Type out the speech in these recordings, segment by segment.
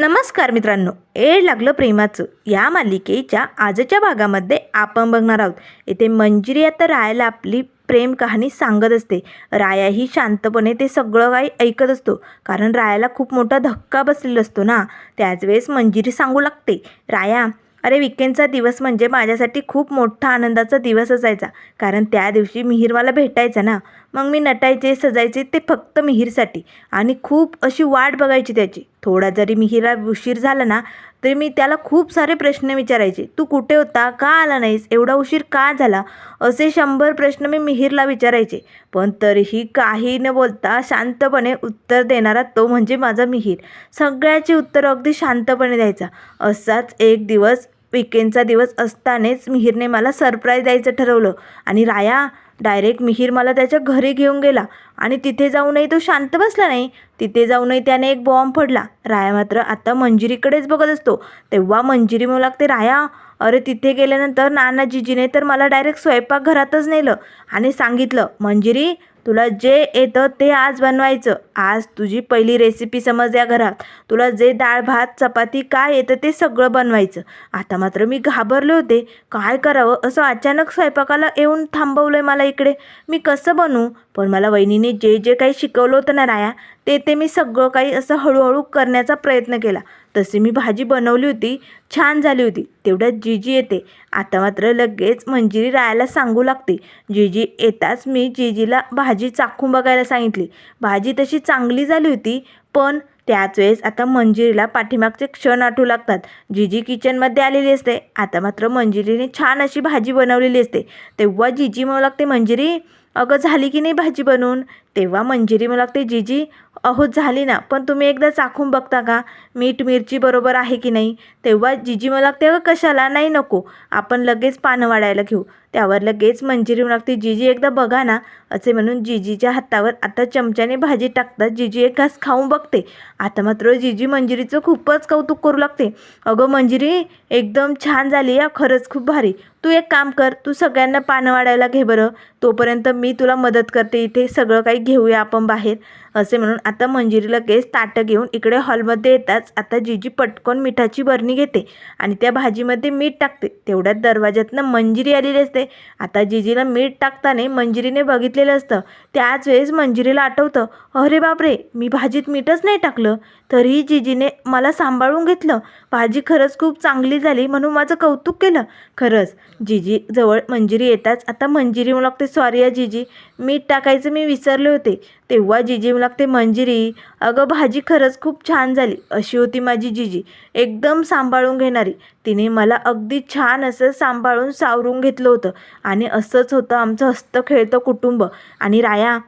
नमस्कार मित्रांनो एड लागलं प्रेमाचं. या मालिकेच्या आजच्या भागामध्ये आपण बघणार आहोत. येथे मंजिरी आता रायाला आपली प्रेम कहाणी सांगत असते. राया ही शांतपणे ते सगळं काही ऐकत असतो. कारण रायाला खूप मोठा धक्का बसलेला असतो ना. त्याच वेळेस मंजिरी सांगू लागते. राया अरे विकेंडचा दिवस म्हणजे माझ्यासाठी खूप मोठा आनंदाचा दिवस असायचा. कारण त्या दिवशी मिहीर मला भेटायचा ना. मग मी नटायचे सजायचे ते फक्त मिहीरसाठी. आणि खूप अशी वाट बघायची त्याची. थोडा जरी मिहीरला उशीर झाला ना तरी मी त्याला खूप सारे प्रश्न विचारायचे. तू कुठे होता? का आला नाहीस? एवढा उशीर का झाला? असे शंभर प्रश्न मी मिहीरला विचारायचे. पण तरीही काही न बोलता शांतपणे उत्तर देणारा तो म्हणजे माझा मिहीर. सगळ्याची उत्तरं अगदी शांतपणे द्यायचा. असाच एक दिवस विकेंडचा दिवस असतानाच मिहीरने मला सरप्राईज द्यायचं ठरवलं. आणि राया डायरेक्ट मिहीर मला त्याच्या घरी घेऊन गेला. आणि तिथे जाऊनही तो शांत बसला नाही. तिथे जाऊनही त्याने एक बॉम्ब फोडला. राया मात्र आता मंजिरीकडेच बघत असतो. तेव्हा मंजिरी म्हणू लागते राया अरे तिथे गेल्यानंतर नानाजीजीने तर मला डायरेक्ट स्वयंपाकघरातच नेलं आणि सांगितलं मंजिरी तुला जे येतं ते आज बनवायचं. आज तुझी पहिली रेसिपी समज या घरात. तुला जे डाळ भात चपाती काय येतं ते सगळं बनवायचं. आता मात्र मी घाबरले होते. काय करावं? असं अचानक स्वयंपाकाला येऊन थांबवलं आहे मला इकडे. मी कसं बनवू पण मला वहिनीने जे जे काही शिकवलं होतं ना राया ते ते मी सगळं काही असं हळूहळू करण्याचा प्रयत्न केला. तशी मी भाजी बनवली होती छान झाली होती तेवढ्यात जीजी येते. आता मात्र लगेच मंजिरी राहायला सांगू लागते. जीजी येताच मी जीजीला भाजी चाखून बघायला सांगितली. भाजी तशी चांगली झाली होती पण त्याच वेळेस आता मंजिरीला पाठीमागचे क्षण आठवू लागतात. जीजी किचनमध्ये आलेली असते. आता मात्र मंजिरीने छान अशी भाजी बनवलेली असते. तेव्हा जीजी म्हणू लागते मंजिरी अगं झाली की नाही भाजी बनवून? तेव्हा मंजिरी म्हणू लागते जीजी अहो झाली ना. पण तुम्ही एकदा चाखून बघता का? मीठ मिरची बरोबर आहे की नाही? तेव्हा जिजी मला लागते कशाला? नाही नको. आपण लगेच पानं वाढायला घेऊ. त्यावर लगेच मंजिरी म्हणू लागते जीजी एकदा बघा ना असे म्हणून जीजीच्या हातावर आता चमच्याने भाजी टाकतात. जीजी एक घास खाऊन बघते. आता मात्र जीजी मंजिरीचं खूपच कौतुक करू लागते. अगं मंजिरी एकदम छान झाली या. खरंच खूप भारी. तू एक काम कर तू सगळ्यांना पानं वाढायला घे बरं. तोपर्यंत मी तुला मदत करते. इथे सगळं काही घेऊया आपण बाहेर. असे म्हणून आता मंजिरी लगेच ताटं घेऊन इकडे हॉलमध्ये येताच आता जीजी पटकन मिठाची बरणी घेते आणि त्या भाजीमध्ये मीठ टाकते. तेवढ्यात दरवाज्यातनं मंजिरी आलेली असते. आता जिजीला मीठ टाकताना मंजिरीने बघितलेलं असतं. त्याच वेळेस मंजिरीला आठवतं अरे बापरे मी भाजीत मीठच नाही टाकलं. तरीही जिजीने मला सांभाळून घेतलं. भाजी खरंच खूप चांगली झाली म्हणून माझं कौतुक केलं. खरंच जिजी जवळ मंजिरी येताच आता मंजिरी मला लागते. सॉरी या जिजी. मीठ टाकायचं मी विसरले होते. तेव्हा जिजी लागते मंजिरी. अगं भाजी खरंच खूप छान झाली. अशी होती माझी जिजी. एकदम सांभाळून घेणारी. तिने मला अगदी छान असं सांभाळून सावरून घेतलं होतं. आणि असंच होतं आमचं हस्त खेळतं कुटुंब. आणि राया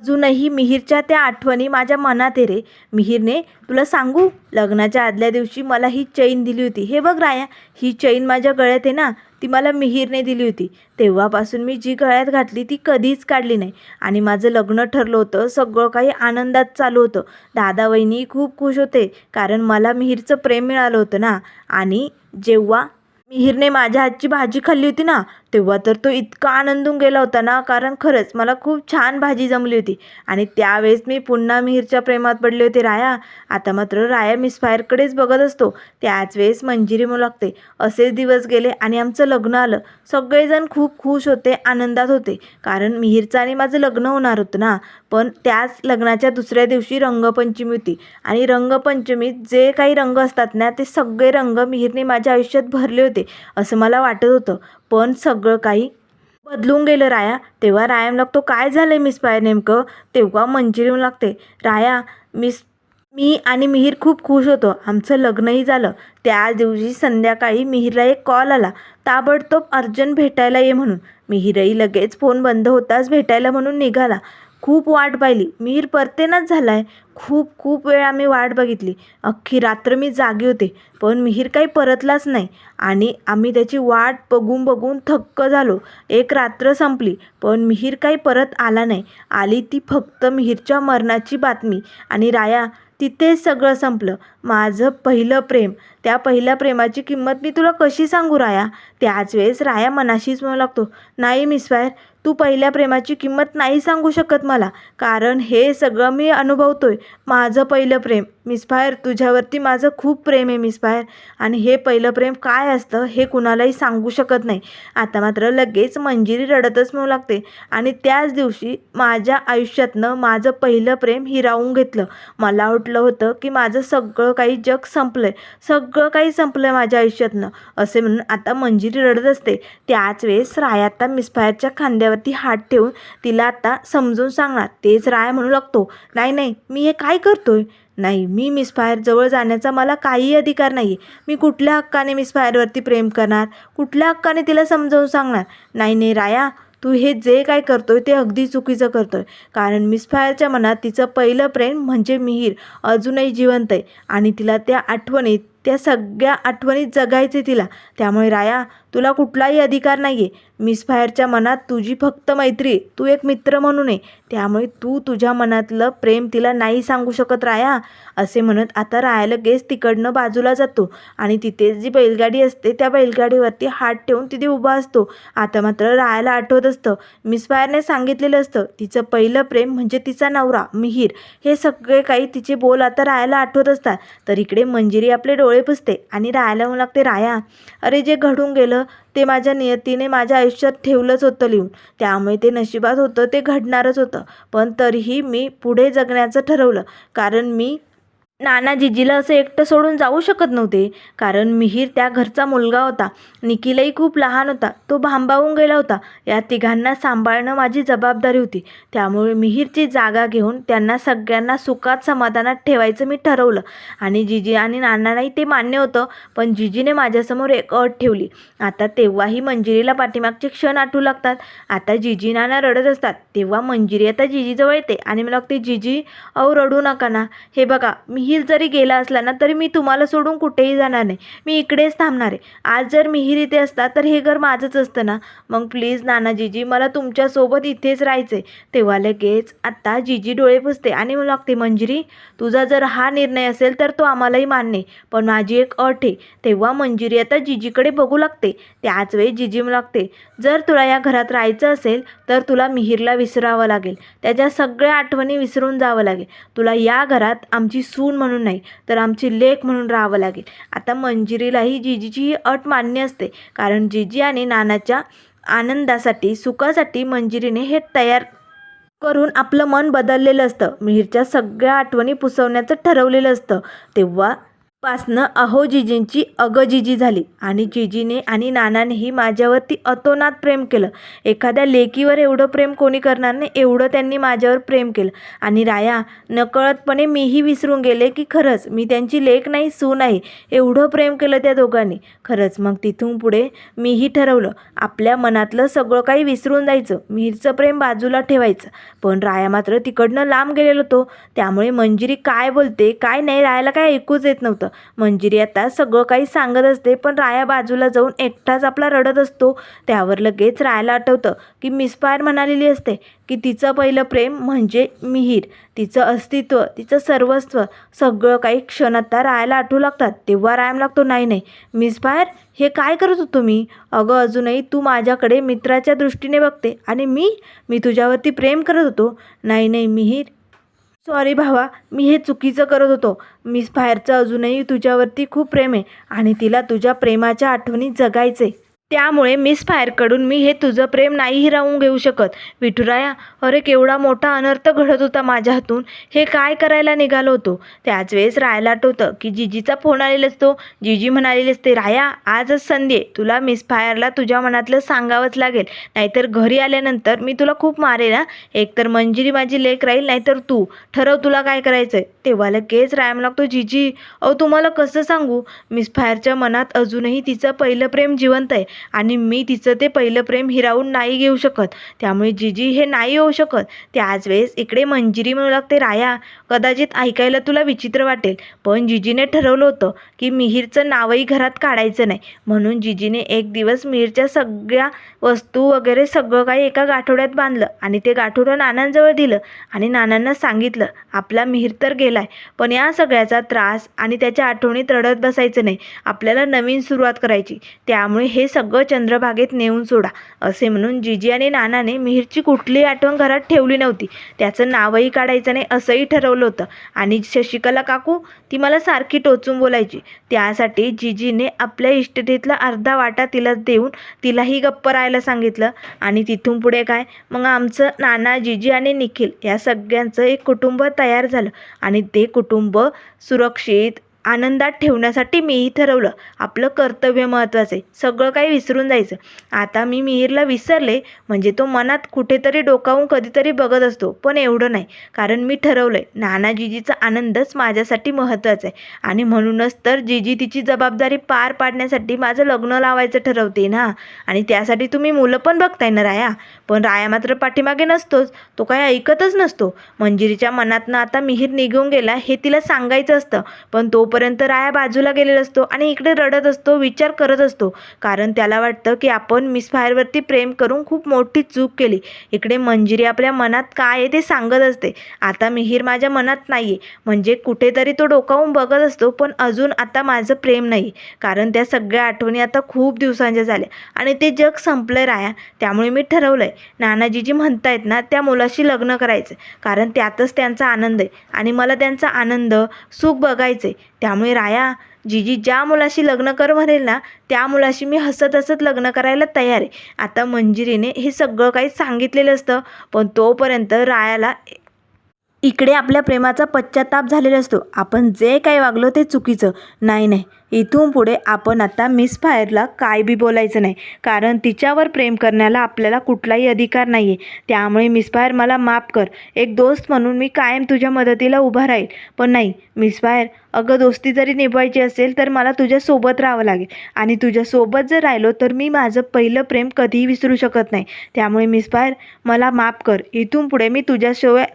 अजूनही मिहीरच्या त्या आठवणी माझ्या मनात आहे रे. मिहीरने तुला सांगू? लग्नाच्या आदल्या दिवशी मला ही चैन दिली होती. हे बघ राया ही चैन माझ्या गळ्यात आहे ना ती मला मिहीरने दिली होती. तेव्हापासून मी जी गळ्यात घातली ती कधीच काढली नाही. आणि माझं लग्न ठरलं होतं सगळं काही आनंदात चालू होतं. दादा वहिनी खूप खुश होते कारण मला मिहीरचं प्रेम मिळालं होतं ना. आणि जेव्हा मिहीरने माझ्या हातची भाजी खाल्ली होती ना तेव्हा तर तो इतका आनंदून गेला होता ना कारण खरंच मला खूप छान भाजी जमली होती. आणि त्यावेळेस मी पुन्हा मिहीरच्या प्रेमात पडले होते राया. आता मात्र राया मिसफायरकडेच बघत असतो. त्याच वेळेस मंजिरी म्हणू लागते. असेच दिवस गेले आणि आमचं लग्न आलं. सगळेजण खूप खुश होते आनंदात होते. कारण मिहीरचं आणि माझं लग्न होणार होतं ना. पण त्याच लग्नाच्या दुसऱ्या दिवशी रंगपंचमी होती. आणि रंगपंचमीत जे काही रंग असतात ना ते सगळे रंग मिहीरने माझ्या आयुष्यात भरले होते असं मला वाटत होतं. पण सगळं काही बदलून गेलं राया. तेव्हा राया लागतो काय झालं आहे मिस पाय नेमकं? तेव्हा मंजिरी म्हणू लागते राया मिस मी आणि मिहीर खूप खुश होतो. आमचं लग्नही झालं. त्या दिवशी संध्याकाळी मिहीरला एक कॉल आला. ताबडतोब अर्जंट भेटायला ये म्हणून. मिहीरही लगेच फोन बंद होताच भेटायला म्हणून निघाला. खूप वाट पाहिली. मिहीर परतेनाच झाला आहे खूप खूप वेळ आम्ही वाट बघितली. अख्खी रात्र मी जागी होते पण मिहीर काही परतलाच नाही. आणि आम्ही त्याची वाट बघून बघून थक्क झालो. एक रात्र संपली पण मिहीर काही परत आला नाही. आली ती फक्त मिहीरच्या मरणाची बातमी. आणि राया तिथेच सगळं संपलं. माझं पहिलं प्रेम. त्या पहिल्या प्रेमाची किंमत मी तुला कशी सांगू राया? त्याच वेळेस राया मनाशीच म्हणू लागतो. नाही मिसफायर तू पहिल्या प्रेमाची किंमत नाही सांगू शकत मला. कारण हे सगळं मी अनुभवतोय. माझं पहिलं प्रेम. मिस फायर तुझ्यावरती माझं खूप प्रेम आहे मिस फायर. आणि हे पहिलं प्रेम काय असतं हे कुणालाही सांगू शकत नाही. आता मात्र लगेच मंजिरी रडतच मिळू लागते. आणि त्याच दिवशी माझ्या आयुष्यातनं माझं पहिलं प्रेम हिरावून घेतलं. मला वाटलं होतं की माझं सगळं काही जग संपलं आहे सगळं काही संपलं आहे माझ्या आयुष्यातनं. असे म्हणून आता मंजिरी रडत असते. त्याच वेळेस राय आता मिसफायरच्या खांद्यावरती हात ठेवून तिला आता समजून सांगणार तेच राय म्हणू लागतो. नाही नाही मी हे काय करतोय? नाही मी मिस फायरजवळ जाण्याचा मला काही अधिकार नाही आहे मी कुठल्या हक्काने मिसफायरवरती प्रेम करणार? कुठल्या हक्काने तिला समजावून सांगणार? नाही नाही राया तू हे जे काय करतोय ते अगदी चुकीचं करतोय. कारण मिसफायरच्या मनात तिचं पहिलं प्रेम म्हणजे मिहीर अजूनही जिवंत आहे. आणि तिला त्या आठवणीत त्या सगळ्या आठवणीत जगायचे तिला. त्यामुळे राया तुला कुठलाही अधिकार नाही आहे मिसफायरच्या मनात तुझी फक्त मैत्री तू एक मित्र म्हणून आहे त्यामुळे तू तुझ्या मनातलं प्रेम तिला नाही सांगू शकत राया असे म्हणत आता रायाला गेस तिकडनं बाजूला जातो. आणि तिथे जी बैलगाडी असते त्या बैलगाडीवरती हात ठेवून तिथे उभा असतो. आता मात्र रायाला आठवत असतं. मिसफायरने सांगितलेलं असतं तिचं पहिलं प्रेम म्हणजे तिचा नवरा मिहीर. हे सगळे काही तिचे बोल आता रायाला आठवत असतात. तर इकडे मंजिरी आपले डोळे पुसते आणि रायाला म्हणू लागते राया अरे जे घडून गेलं ते माझ्या नियतीने माझ्या आयुष्यात ठेवलंच होतं लिहून. त्यामुळे ते नशिबात होतं ते घडणारच होतं. पण तरीही मी पुढे जगण्याचं ठरवलं. कारण मी नाना जिजीला असं एकटं सोडून जाऊ शकत नव्हते कारण मिहीर त्या घरचा मुलगा होता. निखिलही खूप लहान होता. तो भांबावून गेला होता. या तिघांना सांभाळणं माझी जबाबदारी होती. त्यामुळे मिहीरची जागा घेऊन त्यांना सगळ्यांना सुखात समाधानात ठेवायचं मी ठरवलं. आणि जिजी आणि नानांनाही ते मान्य होतं पण जिजीने माझ्यासमोर एक अट ठेवली. आता तेव्हाही मंजिरीला पाठीमागचे क्षण आठवू लागतात. आता जिजी नाना रडत असतात. तेव्हा मंजिरी आता जिजीजवळ येते आणि मला वाटते जिजी अहो रडू नका ना. हे बघा मी मिहीर जरी गेला असला ना तरी मी तुम्हाला सोडून कुठेही जाणार नाही. मी इकडेच थांबणार आहे. आज जर मिहीर इथे असता तर हे घर माझंच असतं ना. मग प्लीज नाना जिजी मला तुमच्यासोबत इथेच राहायचं आहे तेव्हा लगेच आत्ता जिजी डोळे पुसते आणि मला लागते मंजिरी तुझा जर हा निर्णय असेल तर तो आम्हालाही मान्य पण माझी एक अट आहे. तेव्हा मंजिरी आता जिजीकडे बघू लागते. त्याच वेळी जिजी मला लागते जर तुला या घरात राहायचं असेल तर तुला मिहीरला विसरावं लागेल. त्याच्या सगळ्या आठवणी विसरून जावं लागेल. तुला या घरात आमची सून म्हणून नाही तर आमची लेख म्हणून राहावं लागेल. आता मंजिरीलाही जिजीची ही अट मान्य असते कारण जिजी आणि नानाच्या आनंदासाठी सुखासाठी मंजिरीने हे तयार करून आपलं मन बदललेलं असतं. मिहीरच्या सगळ्या आठवणी पुसवण्याचं ठरवलेलं असतं. तेव्हा पासनं अहो जिजींची अगं जिजी झाली. आणि जिजीने आणि नानानेही माझ्यावरती अतोनात प्रेम केलं. एखाद्या लेकीवर एवढं प्रेम कोणी करणार नाही एवढं त्यांनी माझ्यावर प्रेम केलं. आणि राया नकळतपणे मीही विसरून गेले की खरंच मी त्यांची लेक नाही सून आहे एवढं प्रेम केलं त्या दोघांनी. खरंच मग तिथून पुढे मीही ठरवलं. आपल्या मनातलं सगळं काही विसरून जायचं. मिहीरचं प्रेम बाजूला ठेवायचं. पण राया मात्र तिकडनं लांब गेलेलो होतो त्यामुळे मंजिरी काय बोलते काय नाही रायाला काय ऐकूच येत नव्हतं. मंजिरी आता सगळं काही सांगत असते पण राया बाजूला जाऊन एकटाच आपला रडत असतो. त्यावर लगेच रायाला आठवतं की मिसफायर म्हणालेली असते की तिचं पहिलं प्रेम म्हणजे मिहीर. तिचं अस्तित्व तिचं सर्वस्व सगळं काही क्षण आता रायाला आठवू लागतात. तेव्हा रायाम लागतो नाही नाही मिसफायर हे काय करत होतो मी? अगं अजूनही तू माझ्याकडे मित्राच्या दृष्टीने बघते आणि मी मी तुझ्यावरती प्रेम करत होतो. नाही नाही मिहीर सॉरी भावा मी हे चुकीचं करत होतो. मिस फायरचं अजूनही तुझ्यावरती खूप प्रेम आहे आणि तिला तुझ्या प्रेमाच्या आठवणी जगायचे त्यामुळे मिस फायरकडून मी हे तुझं प्रेम नाही हिरावून घेऊ शकत. विठुराया अरे केवढा मोठा अनर्थ घडत होता माझ्या हातून. हे काय करायला निघालो होतो? त्याच वेळेस रायाला आठवतं की जिजीचा फोन आलेला असतो जिजी म्हणालेली असते राया आजच संधी आहे. तुला मिस फायरला तुझ्या मनातलं सांगावंच लागेल. नाहीतर घरी आल्यानंतर मी तुला खूप मारेल ना एकतर मंजिरी माझी लेक राहील नाहीतर तू. ठरव तुला काय करायचं आहे तेव्हा लगेच रायाम लागतो जिजी अहो तुम्हाला कसं सांगू? मिस फायरच्या मनात अजूनही तिचं पहिलं प्रेम जिवंत आहे. आणि मी तिचं ते पहिलं प्रेम हिरावून नाही घेऊ शकत. त्यामुळे जिजी हे नाही होऊ शकत. त्याच वेळेस इकडे मंजिरी म्हणू लागते राया कदाचित ऐकायला तुला विचित्र वाटेल. पण जिजीने ठरवलं होतं की मिहीरचं नावही घरात काढायचं नाही. म्हणून जिजीने एक दिवस मिहीरच्या सगळ्या वस्तू वगैरे सगळं काही एका गाठोड्यात बांधलं आणि ते गाठोडं नानांजवळ दिलं आणि नानांना सांगितलं आपला मिहीर तर गेलाय पण या सगळ्याचा त्रास आणि त्याच्या आठवणीत रडत बसायचं नाही. आपल्याला नवीन सुरुवात करायची. त्यामुळे हे सगळं सगळं चंद्रभागेत नेऊन सोडा असे म्हणून जिजी आणि नानाने मिहीरची कुठलीही आठवण घरात ठेवली नव्हती. त्याचं नावही काढायचं नाही असंही ठरवलं होतं. आणि शशिकला काकू ती मला सारखी टोचून बोलायची. त्यासाठी जिजीने आपल्या इष्टतेतला अर्धा वाटा तिला देऊन तिलाही गप्प राहायला सांगितलं. आणि तिथून पुढे काय? मग आमचं नाना जिजी आणि निखिल या सगळ्यांचं एक कुटुंब तयार झालं. आणि ते कुटुंब सुरक्षित आनंदात ठेवण्यासाठी मीही ठरवलं. आपलं कर्तव्य महत्त्वाचं आहे. सगळं काही विसरून जायचं. आता मी मिहीरला विसरले म्हणजे तो मनात कुठेतरी डोकावून कधीतरी बघत असतो. पण एवढं नाही. कारण मी ठरवलं आहे नाना जिजीचा आनंदच माझ्यासाठी महत्त्वाचा आहे. आणि म्हणूनच तर जीजी तिची जबाबदारी पार पाडण्यासाठी माझं लग्न लावायचं ठरवते ना. आणि त्यासाठी तुम्ही मुलं पण बघताय ना राया? पण राया मात्र पाठीमागे नसतोच. तो काही ऐकतच नसतो. मंजिरीच्या मनातनं आता मिहीर निघून गेला हे तिला सांगायचं असतं. पण तो तोपर्यंत राया बाजूला गेलेला असतो आणि इकडे रडत असतो विचार करत असतो. कारण त्याला वाटतं की आपण मिस फायरवरती प्रेम करून खूप मोठी चूक केली. इकडे मंजिरी आपल्या मनात काय आहे ते सांगत असते. आता मिहीर माझ्या मनात नाही आहे म्हणजे कुठेतरी तो डोकावून बघत असतो पण अजून आता माझं प्रेम नाही कारण त्या सगळ्या आठवणी आता खूप दिवसांच्या झाल्या. आणि ते जग संपलं राया. त्यामुळे मी ठरवलं आहे नानाजी जी म्हणतायत ना त्या मुलाशी लग्न करायचं कारण त्यातच त्यांचा आनंद आहे. आणि मला त्यांचा आनंद सुख बघायचं आहे त्यामुळे राया जीजी ज्या मुलाशी लग्न कर म्हणेल ना त्या मुलाशी मी हसत हसत लग्न करायला तयार आहे. आता मंजिरीने हे सगळं काही सांगितलेलं असतं पण तोपर्यंत रायाला इकडे आपल्या प्रेमाचा पश्चाताप झालेला असतो. आपण जे काही वागलो ते चुकीचं. नाही नाही. इथून पुढे आपण आता मिस फायरला काय बी बोलायचं नाही. कारण तिच्यावर प्रेम करण्याला आपल्याला कुठलाही अधिकार नाही आहे त्यामुळे मिस फायर मला माफ कर. एक दोस्त म्हणून मी कायम तुझ्या मदतीला उभा राहील. पण नाही मिस फायर अगं दोस्ती जरी निभवायची असेल तर मला तुझ्यासोबत राहावं लागेल. आणि तुझ्यासोबत जर राहिलो तर मी माझं पहिलं प्रेम कधीही विसरू शकत नाही. त्यामुळे मिस फायर मला माफ कर. इथून पुढे मी तुझ्याशिवाय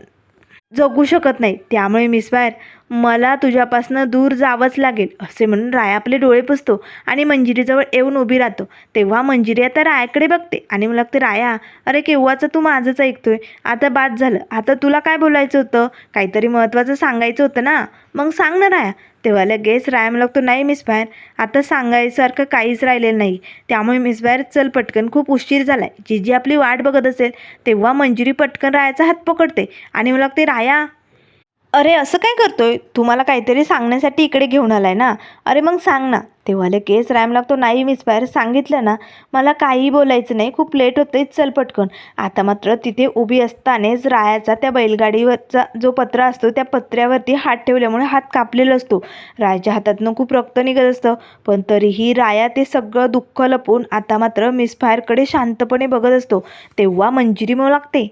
जगू शकत नाही. त्यामुळे मिस फायर मला तुझ्यापासनं दूर जावंच लागेल असे म्हणून राया आपले डोळे पुसतो आणि मंजिरीजवळ येऊन उभी राहतो. तेव्हा मंजिरी आता रायाकडे बघते आणि मला लागते राया अरे केव्हाचं तू माझंच ऐकतोय? आता बाद झालं. आता तुला काय बोलायचं होतं? काहीतरी महत्त्वाचं सांगायचं होतं ना? मग सांग ना राया. तेव्हा लगेच राया मला लागतो नाही मिस बाहेर आता सांगायसारखं काहीच राहिलेलं नाही. त्यामुळे मिस बाहेर चल पटकन खूप उशीर झालाय. जी जी आपली वाट बघत असेल तेव्हा मंजुरी पटकन रायाचा हात पकडते. आणि मला लागते राया अरे असं काय करतोय? तुम्हाला काहीतरी सांगण्यासाठी इकडे घेऊन आलाय ना? अरे मग सांग ना. तेव्हा केस रॅम लागतो नाही मिस बाहेर सांगितलं ना. मला काहीही बोलायचं नाही. खूप लेट होतंय. चल पटकन. आता मात्र तिथे उभी असतानाच रायाचा त्या बैलगाडीवरचा जो पत्रा असतो त्या पत्र्यावरती हात ठेवल्यामुळे हात कापलेला असतो. रायाच्या हातातनं खूप रक्त निघत असतं. पण तरीही राया ते सगळं दुःख लपून आता मात्र मिस फायरकडे शांतपणे बघत असतो. तेव्हा मंजिरी मिळू लागते.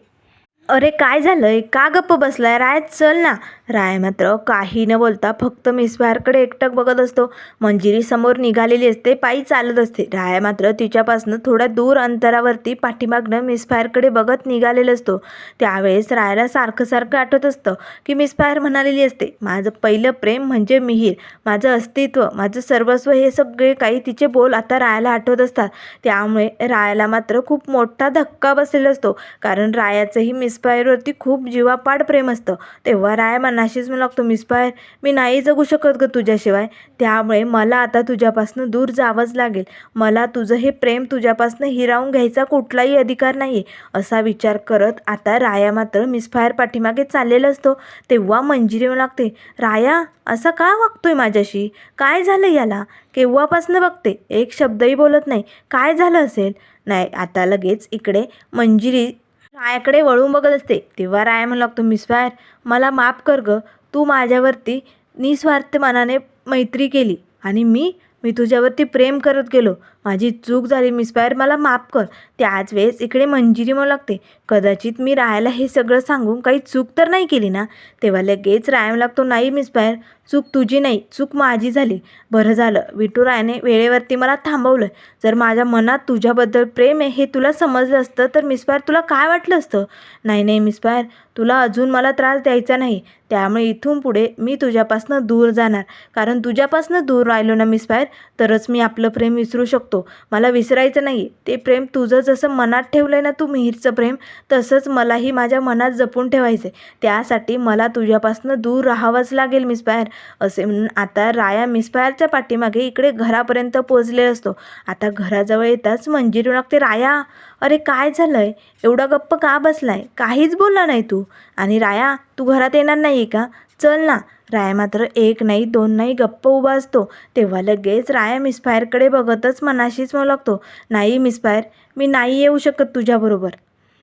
अरे काय झालं आहे का गप्प बसलाय? राय चल ना. राय मात्र काही न बोलता फक्त मिसफायरकडे एकटक बघत असतो. मंजिरी समोर निघालेली असते पायी चालत असते. राया मात्र तिच्यापासनं थोड्या दूर अंतरावरती पाठीमागनं मिसफायरकडे बघत निघालेलं असतो. त्यावेळेस रायाला सारखं सारखं आठवत असतं की मिसफायर म्हणालेली असते माझं पहिलं प्रेम म्हणजे मिहीर. माझं अस्तित्व माझं सर्वस्व हे सगळे काही तिचे बोल आता रायाला आठवत असतात. त्यामुळे रायाला मात्र खूप मोठा धक्का बसलेला असतो. कारण रायाचंही मिसफायरवरती खूप जीवापाड प्रेम असतं. तेव्हा राय नाशीच मला लागतो मिसफायर मी नाही जगू शकत ग तुझ्याशिवाय. त्यामुळे मला आता तुझ्यापासनं दूर जावंच लागेल. मला तुझं हे प्रेम तुझ्यापासनं हिरावून घ्यायचा कुठलाही अधिकार नाही आहे असा विचार करत आता राया मात्र मिसफायर पाठीमागे चाललेला असतो. तेव्हा मंजिरी लागते राया असा का वागतोय माझ्याशी? काय झालं याला? केव्हापासनं बघते? एक शब्दही बोलत नाही. काय झालं असेल? नाही आता लगेच इकडे मंजिरी रायाकडे वळून बघत असते. तेव्हा राया म्हणू लागतो मिस फायर मला माफ कर ग. तू माझ्यावरती निस्वार्थ मनाने मैत्री केली आणि मी मी तुझ्यावरती प्रेम करत गेलो. माझी चूक झाली मिसफायर मला माफ कर. त्याच वेळेस इकडे मंजिरी म्हणू लागते. कदाचित मी रायाला हे सगळं सांगून काही चूक तर नाही केली ना? तेव्हा लगेच रायम लागतो नाही मिसफायर चूक तुझी नाही चूक माझी झाली. बरं झालं विठुरायाने वेळेवरती मला थांबवलं. जर माझ्या मनात तुझ्याबद्दल प्रेम आहे हे तुला समजलं असतं तर मिसफायर तुला काय वाटलं असतं? नाही नाही मिसफायर तुला अजून मला त्रास द्यायचा नाही. त्यामुळे इथून पुढे मी तुझ्यापासनं दूर जाणार. कारण तुझ्यापासनं दूर राहिलो ना मिसफायर तरच मी आपलं प्रेम विसरू शकतो. शकतो. मला विसरायचं नाही. ते प्रेम तुझं जसं मनात ठेवलं आहे ना तू मिहीरचं प्रेम तसंच मलाही माझ्या मनात जपून ठेवायचं आहे त्यासाठी मला तुझ्यापासून दूर राहावंच लागेल मिस बाहेर. असे म्हणून आता राया मिस बाहेरच्या पाठीमागे इकडे घरापर्यंत पोचले असतो. आता घराजवळ येताच मंजिरी लागते राया. अरे काय झालं आहे एवढा गप्प का बसलाय? काहीच बोलला नाही तू. आणि राया तू घरात येणार नाही का? चल ना. राया मात्र एक नाही दोन नाही गप्प उभा असतो. तेव्हा लगेच राया मिसफायरकडे बघतच मनाशीच म्हणू लागतो. नाही मिसफायर मी नाही येऊ शकत तुझ्याबरोबर.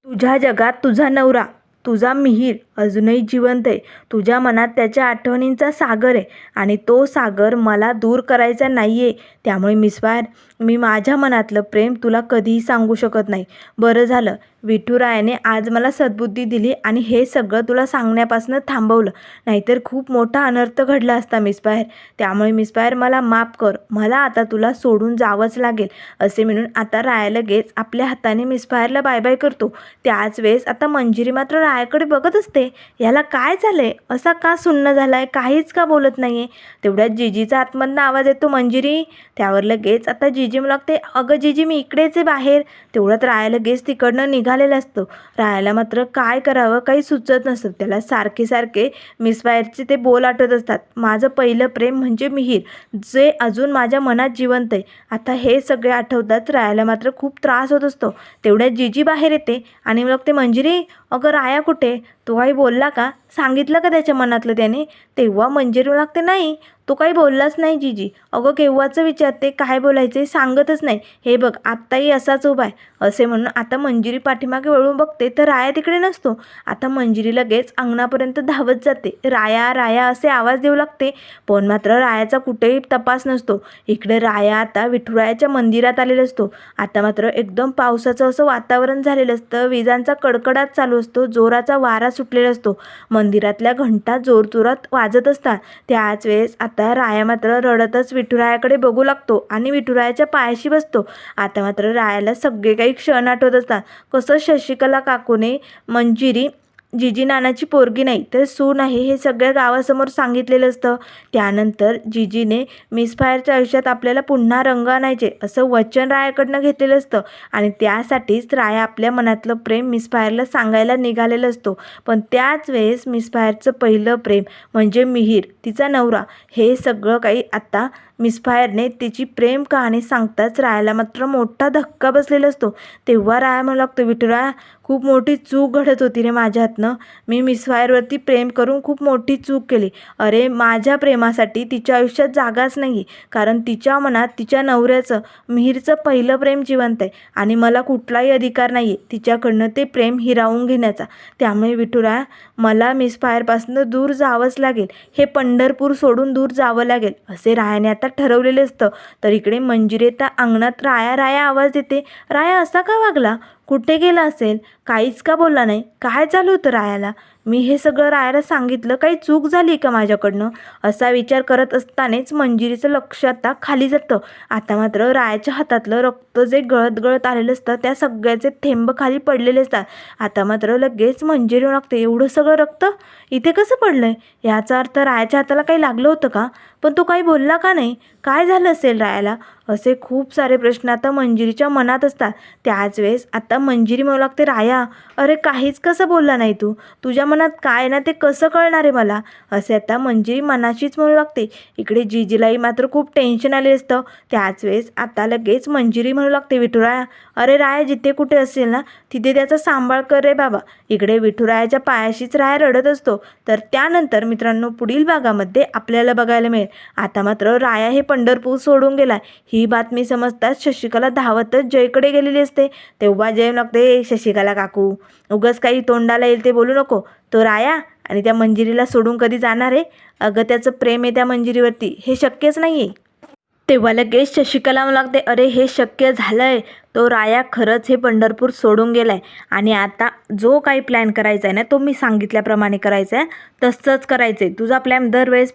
तुझ्या जगात तुझा नवरा तुझा मिहीर अजूनही जिवंत आहे. तुझ्या मनात त्याच्या आठवणींचा सागर आहे आणि तो सागर मला दूर करायचा नाही आहे त्यामुळे मिसफायर मी माझ्या मनातलं प्रेम तुला कधीही सांगू शकत नाही. बरं झालं. विठुरायाने आज मला सद्बुद्धी दिली आणि हे सगळं तुला सांगण्यापासून थांबवलं. नाहीतर खूप मोठा अनर्थ घडला असता मिसबाहेर त्यामुळे मिसबाहेर मला माफ कर. मला आता तुला सोडून जावंच लागेल. असे म्हणून आता राया लगेच आपल्या हाताने मिसबाहेरला बाय बाय करतो. त्याच वेळेस आता मंजिरी मात्र रायाकडे बघत असते. याला काय झालंय? असा का सुन्न झाला आहे काहीच का बोलत नाही आहे तेवढ्यात जिजीचा आतमधनं आवाज येतो मंजिरी. त्यावर लगेच आता जिजी मला लागते अगं जिजी मी इकडेच आहे बाहेर. तेवढ्यात राया लगेच तिकडनं निघालेलं असतो. रायाला मात्र काय करावं काही सुचत नसतं. त्याला सारखे सारखे मिसफायरचे ते बोल आठवत असतात. माझं पहिलं प्रेम म्हणजे मिहीर जे अजून माझ्या मनात जिवंत आहे. आता हे सगळे आठवतात रायाला मात्र खूप त्रास होत असतो. तेवढ्यात जिजी बाहेर येते आणि मग ते मंजिरी अगं राया कुठे? तो काही बोलला का? सांगितलं का त्याच्या मनातलं त्याने? तेव्हा मंजिरी लागते नाही तो काही बोललाच नाही जीजी. अगं केव्हाचं विचारते काय बोलायचे सांगतच नाही. हे बघ आत्ताही असाच उभा आहे. असे म्हणून आता मंजिरी पाठीमागे वळून बघते तर राया तिकडे नसतो. आता मंजिरी लगेच अंगणापर्यंत धावत जाते. राया राया असे आवाज देऊ लागते. पण मात्र रायाचा कुठेही तपास नसतो. इकडे राया आता विठुरायाच्या मंदिरात आलेला असतो. आता मात्र एकदम पावसाचं असं वातावरण झालेलं असतं. विजांचा कडकडाट चालू असतो. जोराचा वारा सुटलेला असतो. मंदिरातल्या घंटा जोरजोरात वाजत असतात. त्याच वेळेस आता राया मात्र रडतच विठुरायाकडे बघू लागतो आणि विठुरायाच्या पायाशी बसतो. आता मात्र रायाला सगळे काही क्षण आठवत असतात. कसं शशिकला काकूने मंजिरी जिजी नानाची पोरगी नाही तर सून आहे हे सगळ्या गावासमोर सांगितलेलं असतं. त्यानंतर जिजीने मिसफायरच्या आयुष्यात आपल्याला पुन्हा रंग आणायचे असं वचन रायाकडनं घेतलेलं असतं. आणि त्यासाठीच राया आपल्या मनातलं प्रेम मिसफायरला सांगायला निघालेलं असतो. पण त्याच वेळेस मिसफायरचं पहिलं प्रेम म्हणजे मिहीर तिचा नवरा. हे सगळं काही आत्ता मिसफायरने तिची प्रेम कहाणी सांगताच रायाला मात्र मोठा धक्का बसलेला असतो. तेव्हा राया म्हणू लागतो विठुराया खूप मोठी चूक घडत होती रे माझ्या हातनं. मी मिसफायरवरती प्रेम करून खूप मोठी चूक केली. अरे माझ्या प्रेमासाठी तिच्या आयुष्यात जागाच नाही कारण तिच्या मनात तिच्या नवऱ्याचं मिहीरचं पहिलं प्रेम जिवंत आहे. आणि मला कुठलाही अधिकार नाही आहे तिच्याकडनं ते प्रेम हिरावून घेण्याचा. त्यामुळे विठुराया मला मिसफायरपासनं दूर जावंच लागेल. हे पंढरपूर सोडून दूर जावं लागेल असे रायाने आता ठरवलेले असतं. तर इकडे मंजिरेता अंगणात राया राया आवाज देते. राया असा का वागला? कुठे गेला असेल? काहीच का बोलला नाही? काय चालू होतं रायाला मी हे सगळं रायाला सांगितलं काही चूक झाली का माझ्याकडनं? असा विचार करत असतानाच मंजिरीचं लक्ष आता खाली जातं. आता मात्र रायाच्या हातातलं रक्त जे गळत गळत आलेलं असतं त्या सगळ्याचे थेंब खाली पडलेले असतात. आता मात्र लगेच मंजिरी लागते एवढं सगळं रक्त इथे कसं पडलं आहे याचा अर्थ रायाच्या हाताला काही लागलं होतं का? पण तो काही बोलला का नाही? काय झालं असेल रायाला? असे खूप सारे प्रश्न आता मंजिरीच्या मनात असतात. त्याच वेळेस आता मंजिरी म्हणू लागते राया अरे काहीच कसं बोलला नाही तू? तुझ्या मनात काय ना ते कसं कळणार आहे मला? असे आता मंजिरी मनाशीच म्हणू लागते. इकडे जिजीलाही मात्र खूप टेन्शन आले असतं. त्याच वेळेस आता लगेच मंजिरी म्हणू लागते विठुराया अरे राया जिथे कुठे असेल ना तिथे त्याचा सांभाळ कर रे बाबा. इकडे विठुरायाच्या पायाशीच राया रडत असतो. तर त्यानंतर मित्रांनो पुढील भागामध्ये आपल्याला बघायला मिळेल. आता मात्र राया हे पंढरपूर सोडून गेला. ही बातमी समजताच शशिकला धावतच जयकडे गेलेली असते. तेव्हा जय लागते शशिकला काकू उगस काही तोंडाला येईल ते बोलू नको. तो राया आणि त्या मंजिरीला सोडून कधी जाणार आहे? अगं त्याचं प्रेम आहे त्या मंजिरीवरती. हे शक्यच नाही आहे तेव्हा लगेच शशिकला लागते अरे हे शक्य झालं आहे तो राया खरंच हे पंढरपूर सोडून गेला आहे आणि आता जो काही प्लॅन करायचा आहे ना तो मी सांगितल्याप्रमाणे करायचा आहे तसंच करायचं आहे तुझा प्लॅन दरवेळेस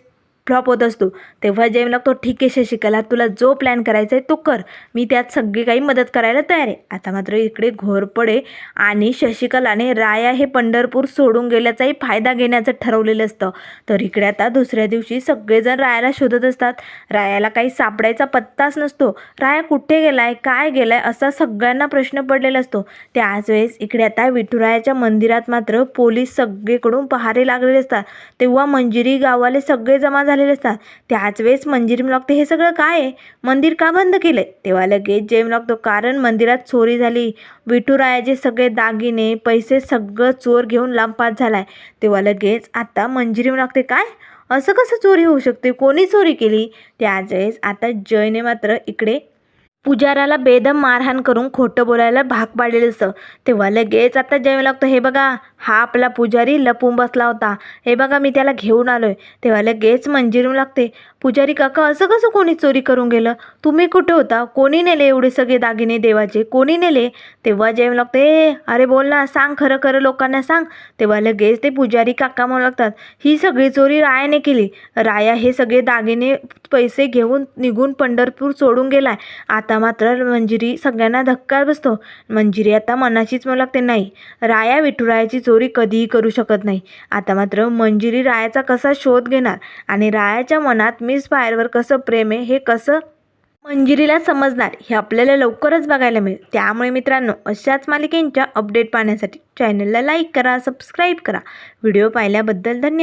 फ्लॉप होत असतो. तेव्हा जेम लागतो ठीक आहे शशिकला तुला जो प्लॅन करायचा आहे तो कर. मी त्यात सगळी काही मदत करायला तयार आहे. आता मात्र इकडे घोरपडे आणि शशिकलाने राया हे पंढरपूर सोडून गेल्याचाही फायदा घेण्याचं ठरवलेलं असतं. तर इकडे आता दुसऱ्या दिवशी सगळेजण रायाला शोधत असतात. रायाला काही सापडायचा पत्ताच नसतो. राया कुठे गेलाय? काय गेलाय? असा सगळ्यांना प्रश्न पडलेला असतो. त्याच वेळेस इकडे आता विठुरायाच्या मंदिरात मात्र पोलीस सगळीकडून पहारे लागलेले असतात. तेव्हा मंजिरी गावाले सगळे जमा झालेले असतात. त्याच वेळेस मंदिर लागते हे सगळं काय आहे? मंदिर का बंद केलंय? तेव्हा लगेच जेम लागतो कारण मंदिरात चोरी झाली. विठुरायाचे सगळे दागिने पैसे सगळं चोर घेऊन लांबपात झालाय. तेव्हा लगेच आता मंजिरी लागते काय? असं कसं चोरी होऊ शकते? कोणी चोरी केली? त्याच वेळेस आता जयने मात्र इकडे पुजाराला बेदम मारहाण करून खोटं बोलायला भाग पाडलेलं असतं. तेव्हा लगेच आता जेवण लागतं. हे बघा हा आपला पुजारी लपून बसला होता. हे बघा मी त्याला घेऊन आलो आहे तेव्हा लगेच मंजिरू लागते. पुजारी काका असं कसं कोणी चोरी करून गेलं? तुम्ही कुठे होता? कोणी नेले एवढे सगळे दागिने देवाचे? कोणी नेले? तेव्हा जेवण लागतं ए अरे बोल ना सांग खरं खरं लोकांना सांग. तेव्हा लगेच ते पुजारी काका म्हणू लागतात ही सगळी चोरी रायाने केली. राया हे सगळे दागिने पैसे घेऊन निघून पंढरपूर सोडून गेलाय. आता मात्र मंजिरी सगळ्यांना धक्का बसतो. मंजिरी आता मनाचीच म्हणू लागते नाही राया विठुरायाची चोरी कधीही करू शकत नाही. आता मात्र मंजिरी रायाचा कसा शोध घेणार? आणि रायाच्या मनात मी फायरवर कसं प्रेम आहे हे कसं मंजिरीला समजणार हे आपल्याला लवकरच बघायला मिळेल. त्यामुळे मित्रांनो अशाच मालिकेंच्या अपडेट पाहण्यासाठी चॅनलला लाईक करा सबस्क्राईब करा. व्हिडिओ पाहिल्याबद्दल धन्यवाद.